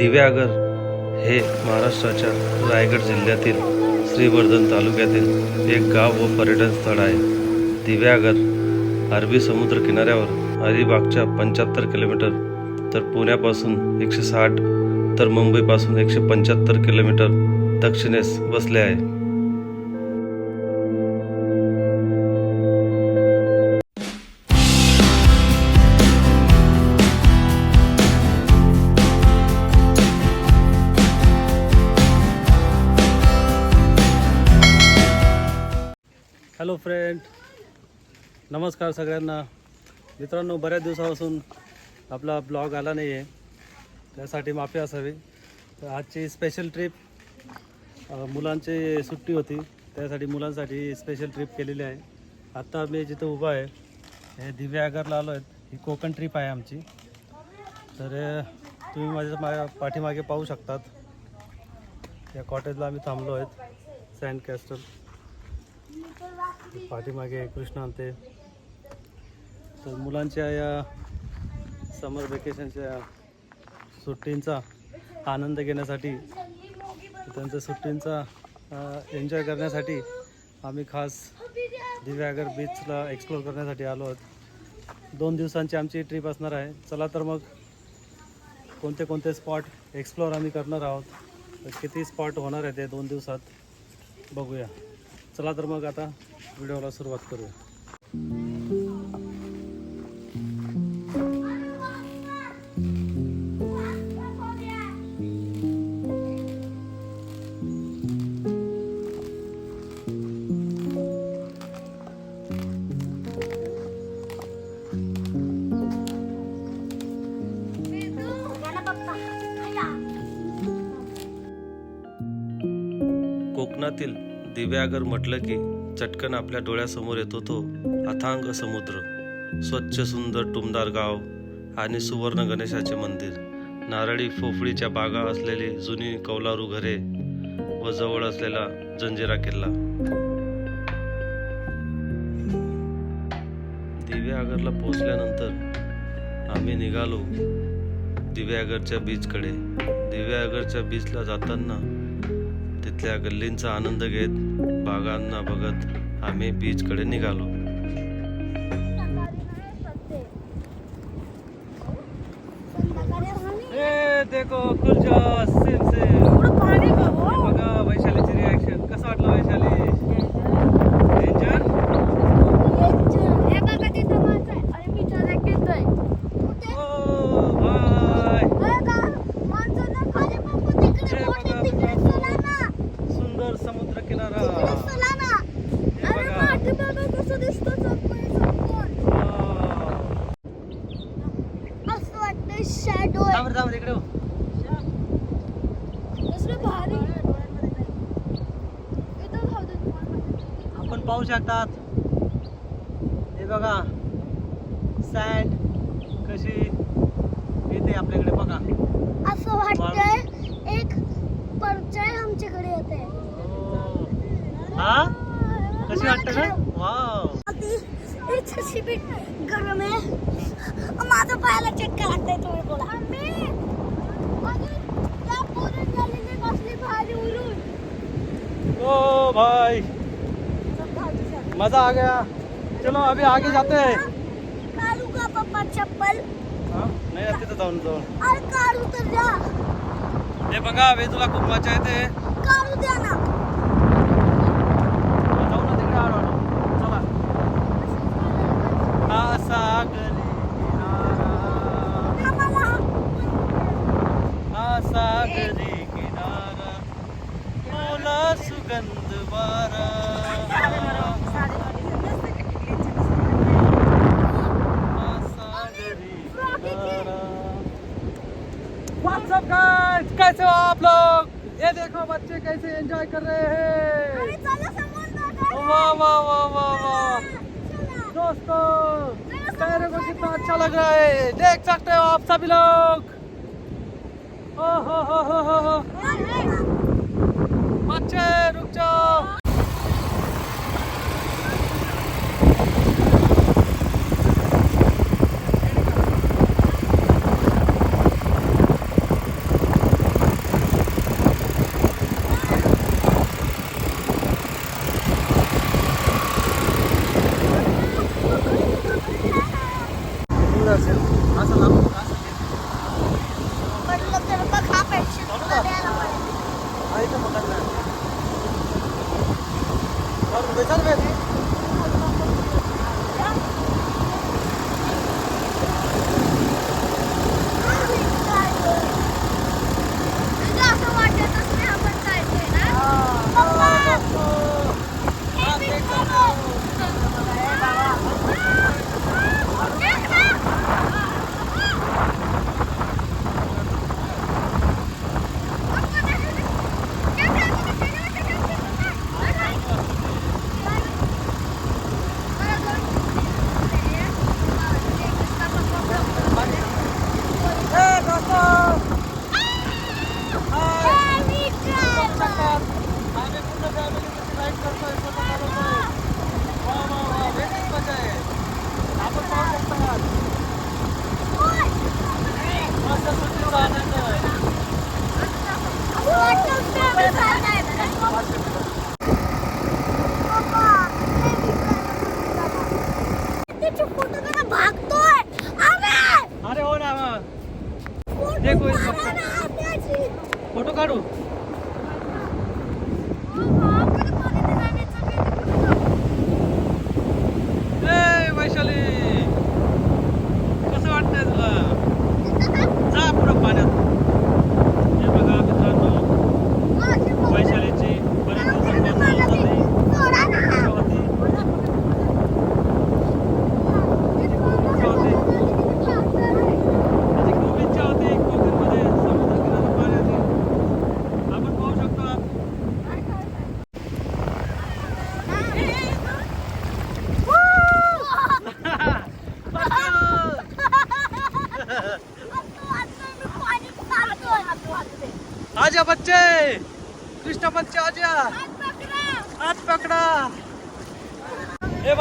दिव्यागर हे महाराष्ट्राच्या रायगड जिल्ह्यातील श्रीवर्धन तालुक्यातील एक गाव व पर्यटन स्थळ आहे. दिव्यागर अरबी समुद्र किनाऱ्यावर अलिबागच्या पंच्याहत्तर किलोमीटर तर पुण्यापासून एकशे साठ तर मुंबईपासून एकशे पंच्याहत्तर किलोमीटर दक्षिणेस वसले आहे. नमस्कार सगळ्यांना. मित्रांनो बऱ्याच दिवसापासून आपला ब्लॉग आला नाही आहे त्यासाठी माफी असावी. तर आजची स्पेशल ट्रिप मुलांची सुट्टी होती. त्यासाठी मुलांसाठी स्पेशल ट्रिप केलेली आहे. आत्ता मी जिथं उभा आहे हे दिव्यागरला आलो आहेत. ही कोकण ट्रिप आहे आमची. तर तुम्ही माझ्या मा पाठीमागे पाहू शकतात. या कॉटेजला आम्ही थांबलो आहेत. सँड कॅस्टल पाठीमागे कृष्ण तर मुलांच्या या समर वेकेशनच्या सुट्टींचा आनंद घेण्यासाठी त्यांच्या सुट्टींचा एन्जॉय करण्यासाठी आम्ही खास दिव्यागर बीचला एक्सप्लोर करण्यासाठी आलो आहोत. दोन दिवसांची आमची ट्रिप असणार आहे. चला तर मग कोणते कोणते स्पॉट एक्सप्लोअर आम्ही करणार आहोत. तर किती स्पॉट होणार आहे ते दोन दिवसात बघूया. चला तर मग आता व्हिडिओला सुरुवात करूया. दिव्यागर म्हटलं की चटकन आपल्या डोळ्यासमोर येतो तो अथांग समुद्र स्वच्छ सुंदर टुमदार गाव आणि सुवर्ण गणेशाचे मंदिर नारळी फोफळीच्या बागा असलेली जुनी कौलारू घरे व जवळ असलेला जंजिरा किल्ला. दिव्यागरला पोहोचल्यानंतर आम्ही निघालो दिव्यागरच्या बीचकडे दिव्यागरच्या बीचला जाताना तिथल्या गल्लींचा आनंद घेत बागांना बघत आम्ही बीचकडे निघालो. ए देखो समुद्र किनारा इकडे हो. आपण पाहू शकतात हे बघा सँड कशी येते आपल्याकडे बघा असं वाटतंय एक परचाय आमच्याकडे येत आहे हा कशी वाटतं का वाव शिबीट गरम आहे माझं पायाला चक्कर लागतंय तुम्ही बोला त्या पोरीत झालेली बसली भारी उरून ओ भाई मजा आ गया। चलो अभी आगे जाते हैं। काढू का पप्पा चप्पल। हा? नाही आता तिथं जाऊन जाऊन अरे काढू तर द्या हे बघा वेदूला खूप मजा येते काढू द्या ना। जाऊ ना तिकडे हळूहळू. चला। हा हा सागरी व्हाट्सअप गाइस कैसे हो आप लोग? ये देखो बच्चे कैसे एंजॉय कर रहे हैं। वाह वाह वाह वाह वाह। दोस्तों मेरे को कितना अच्छा लग रहा है। देख सकते हो आप सभी लोग। हो हो हो हो हो। बच्चे रुक जाओ।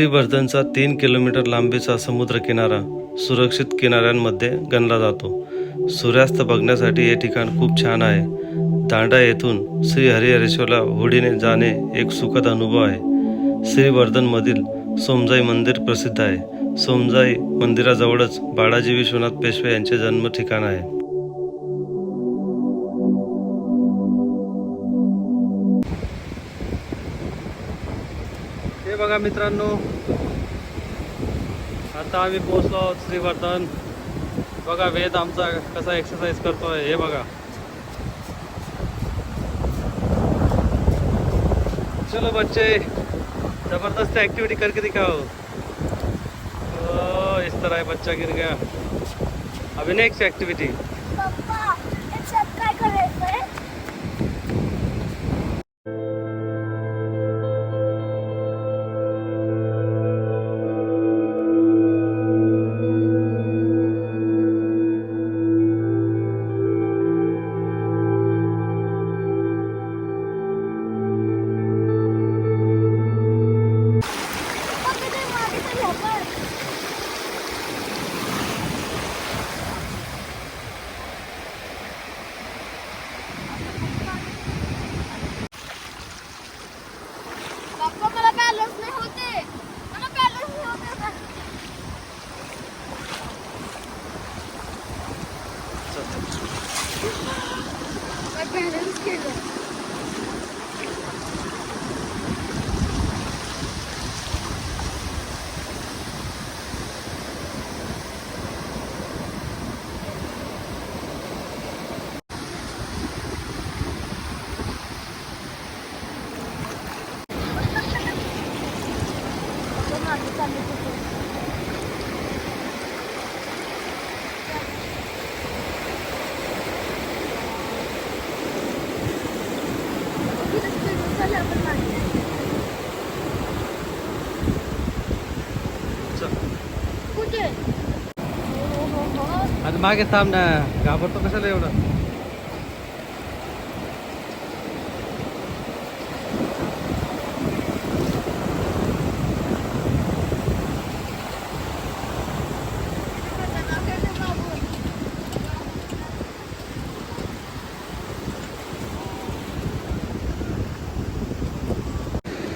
श्रीवर्धनचा तीन किलोमीटर लांबीचा समुद्रकिनारा सुरक्षित किनाऱ्यांमध्ये गणला जातो. सूर्यास्त बघण्यासाठी हे ठिकाण खूप छान आहे. दांडा येथून श्री हरिहरेश्वरला होडीने जाणे एक सुखद अनुभव आहे. श्रीवर्धनमधील सोमजाई मंदिर प्रसिद्ध आहे. सोमजाई मंदिराजवळच बाळाजी विश्वनाथ पेशवे यांचे जन्म ठिकाण आहे. बघा मित्रांनो. आता आम्ही पोहोचलो आहोत श्रीवर्धन. बघा वेद आमचा कसा एक्सरसाइज करतोय हे बघा. चलो बच्चे जबरदस्त एक्टिविटी करके दिखाओ. ओ, इस तरह बच्चा गिर गया. अभी नेक्स्ट एक्टिविटी मागे थांब ना घाबरतो कशाला एवढं?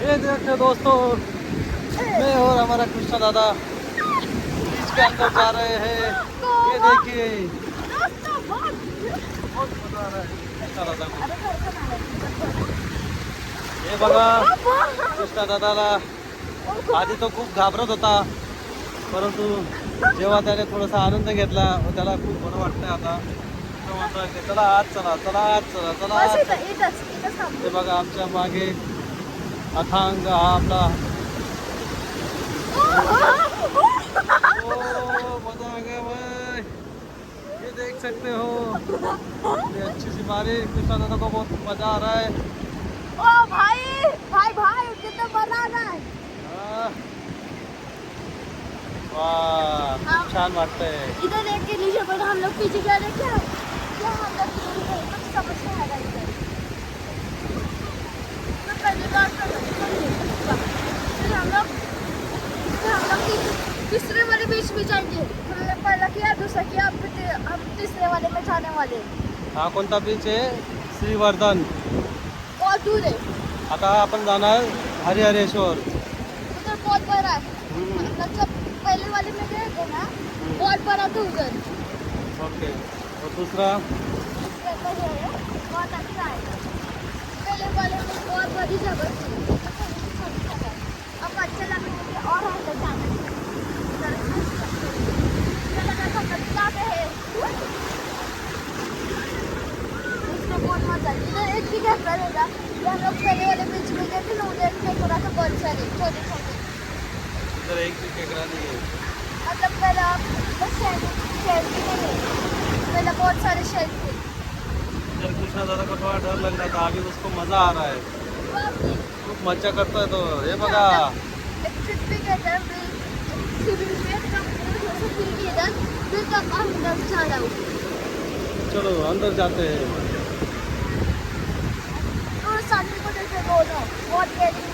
ये देखो दोस्तों, मैं और हमारा कृष्णा दादा बीच के अंदर जा रहे हैं। ये देखिए है बघा कृष्णा दादाला. आधी तो खूप घाबरत होता परंतु जेव्हा त्याने थोडासा आनंद घेतला व त्याला खूप बरं वाटतंय आता. तो चला आज चला चला आज चला चला आज. हे बघा आमच्या मागे अथांग हा आपला. मजा सकते हो। अच्छी सी बारिश कृष्णा दादा को बहुत मज़ा आ रहा है। ओ भाई भाई भाई कितना बड़ा है। हाँ. वाह छान वाटतंय इधर देख के नीचे पर हम लोग पीछे जा रहे क्या क्या हम लोग पीछे जा कुछ समझ नहीं आ रहा इधर। तो पहली बार कर रहे हैं। फिर हम लोग हम लोग ती- तीसरे वाले बीच में जाएँगे। हमने पहला किया दूसरा किया अब हम तीसरे वाले में जाने वाले। हैं। हा कोणता बीच आहे श्रीवर्धन। बहुत दूर है। आता आपण जाणार हरिहरेश्वर। उधर बहुत बड़ा है। मतलब जब पहले वाले में गए थे ना बहुत बड़ा था उधर। ओके और दूसरा? बहुत अच्छा है। पहले वाले में बहुत बड़ी जगह थी। अब अच्छा लगने लगे और अंदर जाना उधर मुझे लगा हैं बहुत मज़ा है ना सारे छोटे छोटे इधर एक भी केकड़ा नहीं है। मतलब पहला बस शेल्फ शेल्फ नहीं है पहले बहुत सारे शेल्फ थे इधर कृष्णा दादा को थोड़ा डर लग रहा था मज़ा आ रहा है। खूप मज्जा करतोय तो हे बघा। एक ट्रिप भी गए थे सिविल में तब थोड़ा फिर फिर तब अंदर जा रहा हूँ चलो अंदर जाते हैं। तो सामने को बहुत गहरी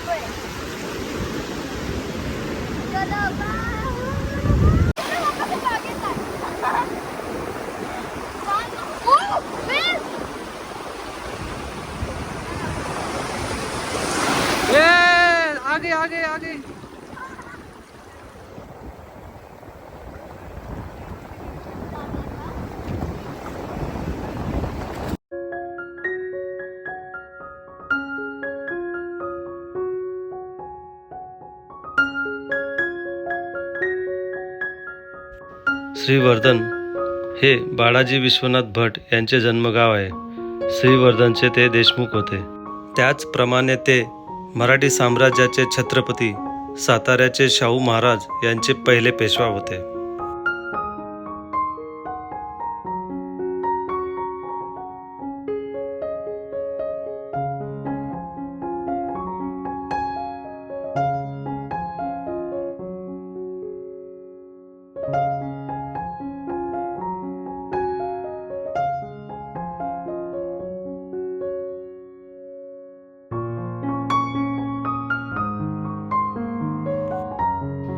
चलो बाय श्रीवर्धन हे बाळाजी विश्वनाथ भट यांचे जन्मगाव आहे. श्रीवर्धनचे ते देशमुख होते. त्याचप्रमाणे ते मराठी साम्राज्याचे छत्रपती साताऱ्याचे शाहू महाराज यांचे पहिले पेशवा होते.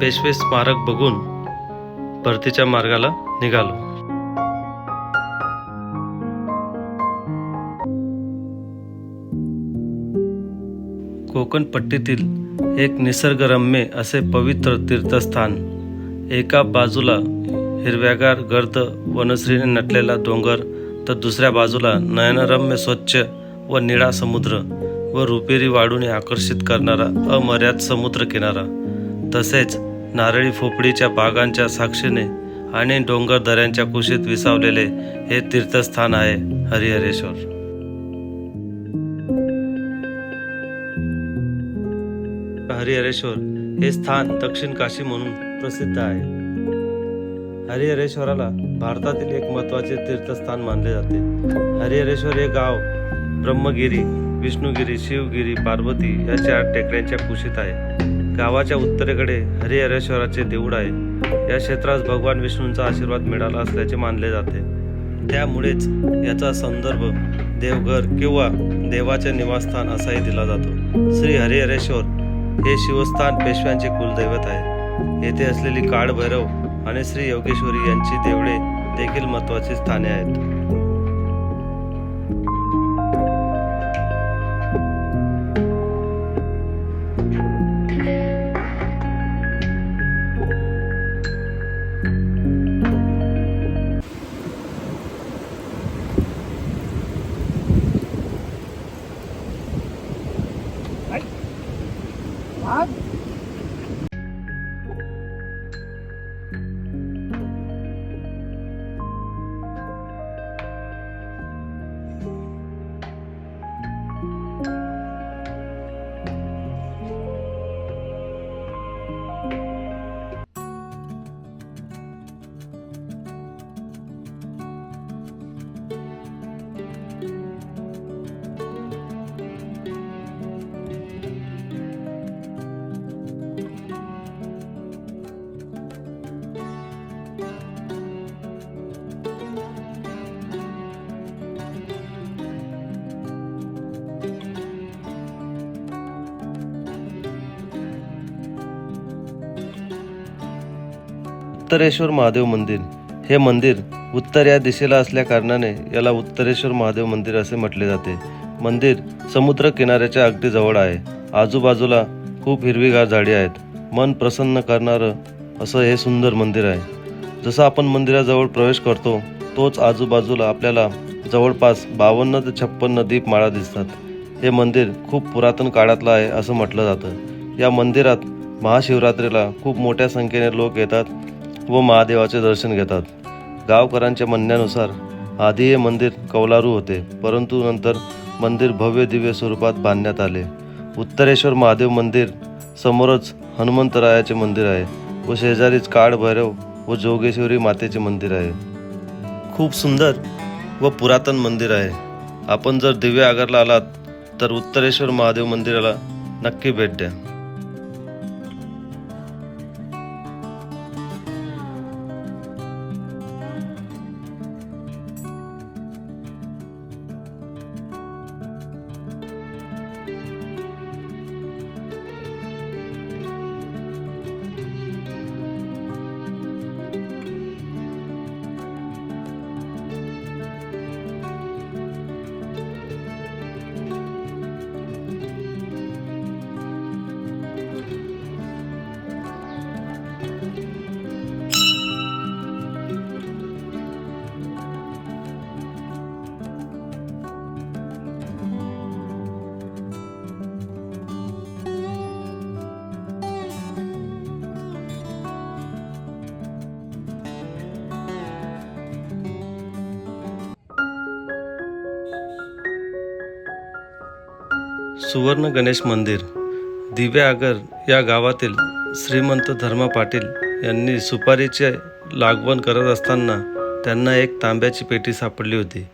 पेशवे स्मारक बघून परतीच्या मार्गाला निघालो. कोकण पट्टीतील एक निसर्गरम्य असे पवित्र तीर्थस्थान एका बाजूला हिरव्यागार गर्द वनश्रीने नटलेला डोंगर तर दुसऱ्या बाजूला नयनरम्य स्वच्छ व निळा समुद्र व रुपेरी वाढूने आकर्षित करणारा अमर्याद समुद्र किनारा तसेच नारळी फोपडीच्या बागांच्या साक्षीने आणि डोंगर दऱ्यांच्या कुशीत विसावलेले हे तीर्थस्थान आहे हरिहरेश्वर. हरिहरेश्वर हे स्थान दक्षिण काशी म्हणून प्रसिद्ध आहे. हरिहरेश्वराला भारतातील एक महत्त्वाचे तीर्थस्थान मानले जाते. हरिहरेश्वर हे गाव ब्रह्मगिरी विष्णुगिरी शिवगिरी पार्वती या चार टेकड्यांच्या कुशीत आहे. गावाच्या उत्तरेकडे हरिहरेश्वराचे देऊळ आहे. या क्षेत्रास भगवान विष्णूंचा आशीर्वाद मिळाला असल्याचे मानले जाते. त्यामुळेच याचा संदर्भ देवघर किंवा देवाचे निवासस्थान असाही दिला जातो. श्री हरिहरेश्वर हे शिवस्थान पेशव्यांचे कुलदैवत आहे. येथे असलेली काळभैरव आणि श्री योगेश्वरी यांची देवळे देखील महत्त्वाची स्थाने आहेत. उत्तरेश्वर महादेव मंदिर. हे मंदिर उत्तर या दिशेला असल्या कारणाने याला उत्तरेश्वर महादेव मंदिर असे म्हटले जाते. मंदिर समुद्र किनाऱ्याच्या अगदी जवळ आहे. आजूबाजूला खूप हिरवीगार झाडी आहेत. मन प्रसन्न करणारं असं हे सुंदर मंदिर आहे. जसं आपण मंदिराजवळ प्रवेश करतो तोच आजूबाजूला आपल्याला जवळपास बावन्न ते छप्पन्न दीपमाळा दिसतात. हे मंदिर खूप पुरातन काळातलं आहे असं म्हटलं जातं. या मंदिरात महाशिवरात्रीला खूप मोठ्या संख्येने लोक येतात. व महादेवाचे दर्शन घेतात. गावकऱ्यांच्या म्हणण्यानुसार आधी हे मंदिर कौलारू होते परंतु नंतर मंदिर भव्य दिव्य स्वरूपात बांधण्यात आले. उत्तरेश्वर महादेव मंदिर समोरच हनुमंतरायाचे मंदिर आहे व शेजारीच काळभैरव व जोगेश्वरी मातेचे मंदिर आहे. खूप सुंदर व पुरातन मंदिर आहे. आपण जर दिव्य आगरला आलात तर उत्तरेश्वर महादेव मंदिराला नक्की भेट द्या. सुवर्ण गणेश मंदिर दिव्यागर या गावातील श्रीमंत धर्मा पाटील यांनी सुपारीचे लागवण करत असताना त्यांना एक तांब्याची पेटी सापडली होती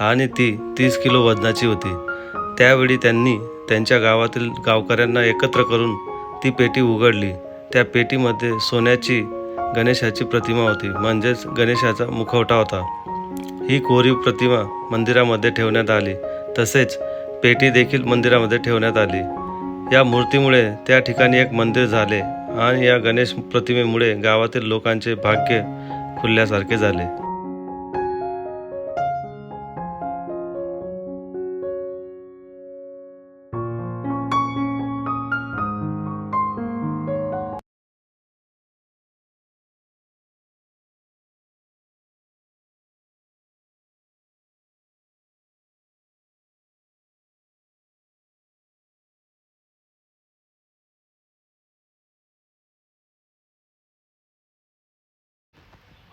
आणि ती तीस किलो वजनाची होती. त्यावेळी त्यांनी त्यांच्या गावातील गावकऱ्यांना एकत्र करून ती पेटी उघडली. त्या पेटीमध्ये सोन्याची गणेशाची प्रतिमा होती म्हणजेच गणेशाचा मुखवटा होता. ही कोरीव प्रतिमा मंदिरामध्ये ठेवण्यात आली. तसेच पेटी देखील मंदिरामध्ये ठेवण्यात आली. या मूर्तीमुळे त्या ठिकाणी एक मंदिर झाले आणि या गणेश प्रतिमेमुळे गावातील लोकांचे भाग्य खुलल्यासारखे झाले.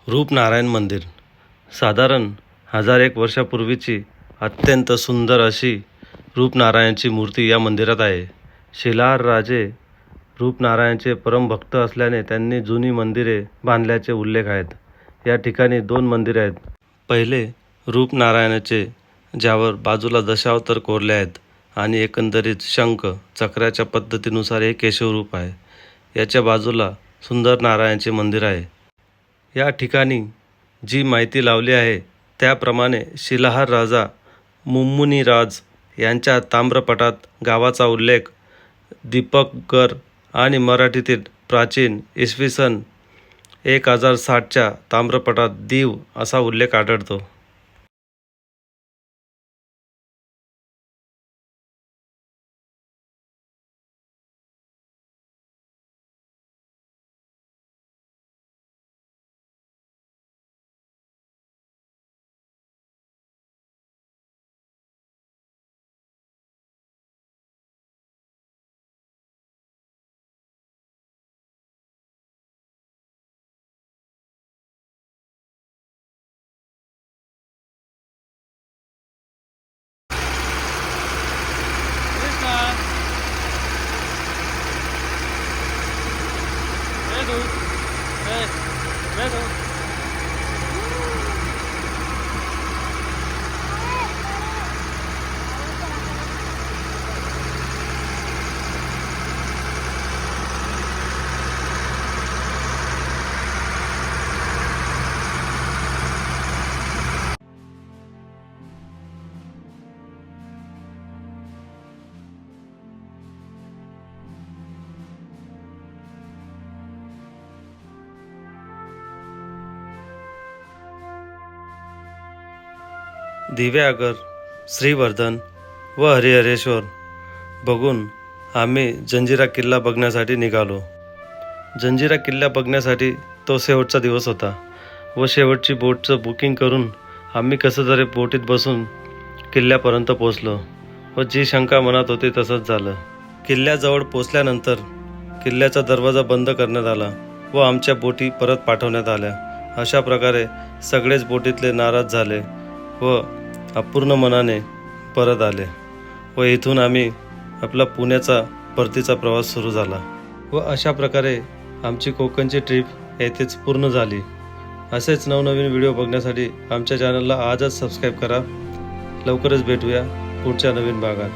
रूपनारायण मंदिर. साधारण हजार एक वर्षापूर्वीची अत्यंत सुंदर अशी रूपनारायणची मूर्ती या मंदिरात आहे. शिलाहार राजे रूपनारायणचे परमभक्त असल्याने त्यांनी जुनी मंदिरे बांधल्याचे उल्लेख आहेत. या ठिकाणी दोन मंदिरे आहेत. पहिले रूपनारायणाचे ज्यावर बाजूला दशावतर कोरले आहेत आणि एकंदरीत शंख चक्राच्या पद्धतीनुसार हे केशवरूप आहे. याच्या बाजूला सुंदर नारायणचे मंदिर आहे. या ठिकाणी जी माहिती लावली आहे त्याप्रमाणे शिलाहार राजा मुम्मुनी राज यांच्या ताम्रपटात गावाचा उल्लेख दीपकगर आणि मराठीतील प्राचीन इसवी सन एक हजार साठच्या ताम्रपटात दीव असा उल्लेख आढळतो. दिव्यागर श्रीवर्धन व हरिहरेश्वर. बघून आम्ही जंजिरा किल्ला बघण्यासाठी निघालो. जंजिरा किल्ला बघण्यासाठी तो शेवटचा दिवस होता व शेवटची बोटचं बुकिंग करून आम्ही कसं तरी बोटीत बसून किल्ल्यापर्यंत पोचलो व जी शंका मनात होती तसंच झालं. किल्ल्याजवळ पोचल्यानंतर किल्ल्याचा दरवाजा बंद करण्यात आला व आमच्या बोटी परत पाठवण्यात आल्या. अशा प्रकारे सगळेच बोटीतले नाराज झाले व अपूर्ण मनाने परत आले व इथून आम्ही आपला पुण्याचा परतीचा प्रवास सुरू झाला. व अशा प्रकारे आमची कोकणची ट्रिप येथेच पूर्ण झाली. असेच नवनवीन व्हिडिओ बघण्यासाठी आमच्या चॅनलला आजच सबस्क्राईब करा. लवकरच भेटूया पुढच्या नवीन भागात.